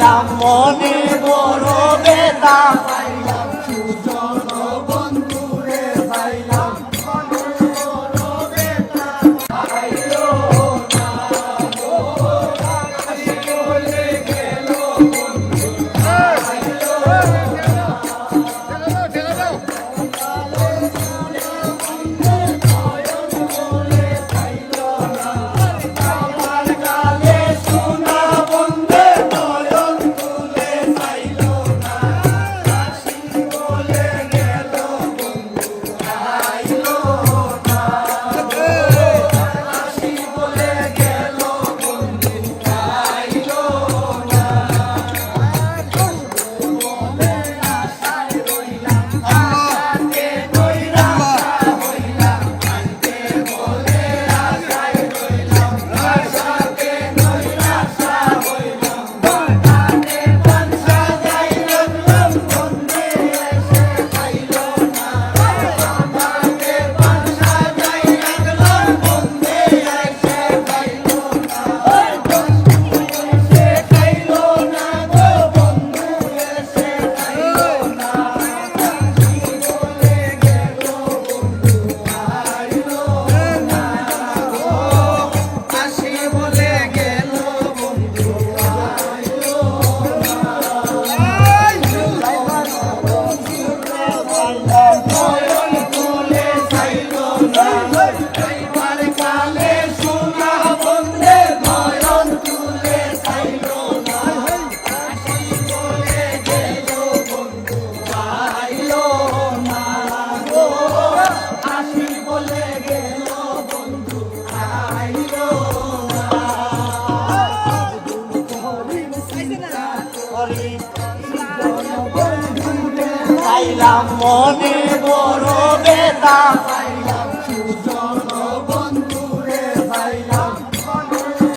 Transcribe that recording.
চাইলাম মনে বড় চাইলাম মনে বড় বেতা